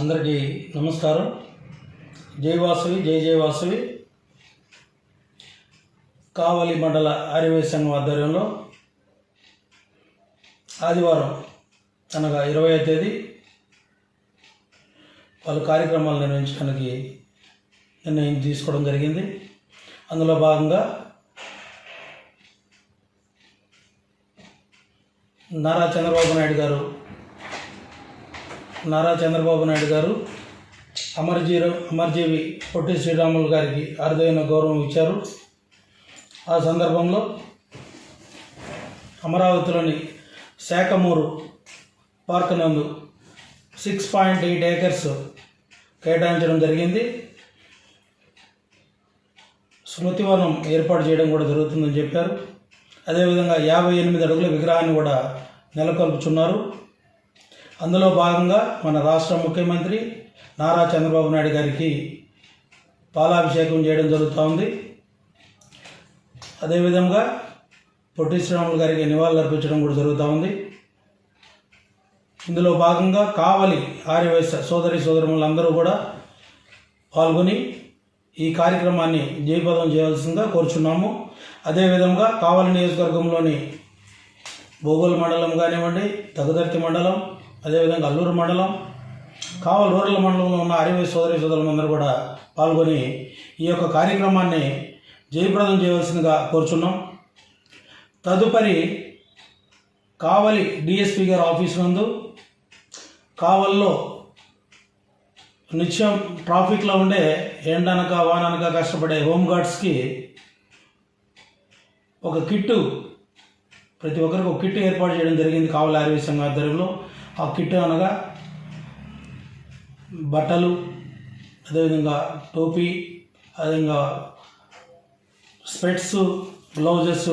అందరికీ నమస్కారం. జయవాసవి జయ జై కావలి మండల ఆర్యవై సంఘం ఆధ్వర్యంలో ఆదివారం అనగా ఇరవై తేదీ పలు కార్యక్రమాలు నిర్వహించడానికి నిర్ణయం తీసుకోవడం జరిగింది. అందులో భాగంగా నారా చంద్రబాబు నాయుడు గారు నారా చంద్రబాబు నాయుడు గారు అమర్జీరు అమర్జీవి పొట్టి శ్రీరాములు గారికి అరుదైన గౌరవం ఇచ్చారు. ఆ సందర్భంలో అమరావతిలోని శాఖమూరు పార్క్ నందు సిక్స్ పాయింట్ ఎయిట్ ఏకర్స్ కేటాయించడం జరిగింది. స్మృతివనం ఏర్పాటు చేయడం కూడా జరుగుతుందని చెప్పారు. అదేవిధంగా యాభై ఎనిమిది అడుగుల విగ్రహాన్ని కూడా నెలకొల్పుచున్నారు. అందులో భాగంగా మన రాష్ట్ర ముఖ్యమంత్రి నారా చంద్రబాబు నాయుడు గారికి పాలాభిషేకం చేయడం జరుగుతూ ఉంది అదేవిధంగా పొట్టి శ్రీరాములు గారికి నివాళులు అర్పించడం కూడా జరుగుతూ ఉంది ఇందులో భాగంగా కావలి ఆర్యవైశ్య సోదరి సోదరులందరూ కూడా పాల్గొని ఈ కార్యక్రమాన్ని జయపదం చేయాల్సిందిగా కోరుచున్నాము. అదేవిధంగా కావలి నియోజకవర్గంలోని బోగోలు మండలం కానివ్వండి తగుదర్తి మండలం అదేవిధంగా అల్లూరు మండలం కావలి రూరల్ మండలంలో ఉన్న అరవై సోదరి సోదరులందరూ కూడా పాల్గొని ఈ యొక్క కార్యక్రమాన్ని జయప్రదం చేయవలసిందిగా కోరుచున్నాం. తదుపరి కావలి డిఎస్పి గారి ఆఫీస్ నందు కావల్లో నిత్యం ట్రాఫిక్లో ఉండే ఎండనక వాననక కష్టపడే హోంగార్డ్స్కి ఒక కిట్టు ప్రతి ఒక్కరికి ఒక కిట్టు ఏర్పాటు చేయడం జరిగింది కావలి ఆర్వీ సంఘ ఆధ్వర్యంలో. ఆ కిట్ అనగా బట్టలు అదేవిధంగా టోపీ అదేవిధంగా స్పెట్స్ గ్లౌజెస్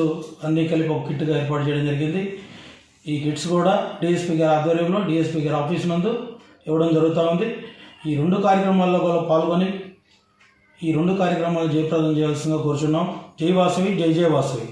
అన్నీ కలిపి ఒక కిట్గా ఏర్పాటు చేయడం జరిగింది. ఈ కిట్స్ కూడా డిఎస్పీ గారి ఆధ్వర్యంలో డిఎస్పీ గారి ఆఫీస్ నందు ఇవ్వడం జరుగుతూ ఉంది. ఈ రెండు కార్యక్రమాల్లో కూడా పాల్గొని ఈ రెండు కార్యక్రమాలు జయప్రదం చేయాల్సిందిగా కోరుచున్నాం. జై వాసవి జై జయ వాసవి.